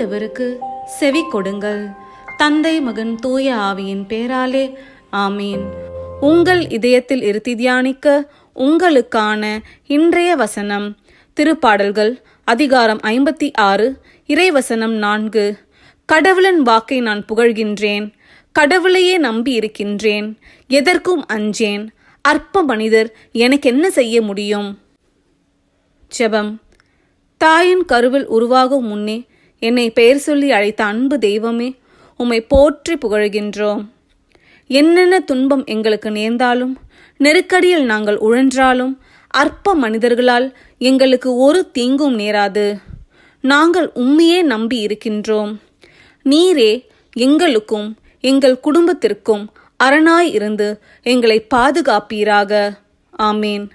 ஆண்டவருக்கு செவி கொடுங்கள். தந்தை மகன் தூய ஆவியின் பேராலே ஆமீன். உங்கள் இதயத்தில் இருத்தி தியானிக்க உங்களுக்கான இன்றைய வசனம் திருப்பாடல்கள் அதிகாரம் ஐம்பத்தி ஆறு இறைவசனம் நான்கு. கடவுளின் வாக்கை நான் புகழ்கின்றேன் கடவுளையே நம்பி இருக்கின்றேன் எதற்கும் அஞ்சேன் அற்ப மனிதர் எனக்கு என்ன செய்ய முடியும்? ஜெபம். தாயின் கருவில் உருவாகும் முன்னே என்னை பெயர் சொல்லி அழைத்த அன்பு தெய்வமே உம்மை போற்றி புகழ்கின்றோம். என்னென்ன துன்பம் எங்களுக்கு நேர்ந்தாலும் நெருக்கடியில் நாங்கள் உழன்றாலும் அற்ப மனிதர்களால் எங்களுக்கு ஒரு தீங்கும் நேராது. நாங்கள் உண்மையே நம்பி இருக்கின்றோம். நீரே எங்களுக்கும் எங்கள் குடும்பத்திற்கும் அரணாய் இருந்து எங்களை பாதுகாப்பீராக. ஆமேன்.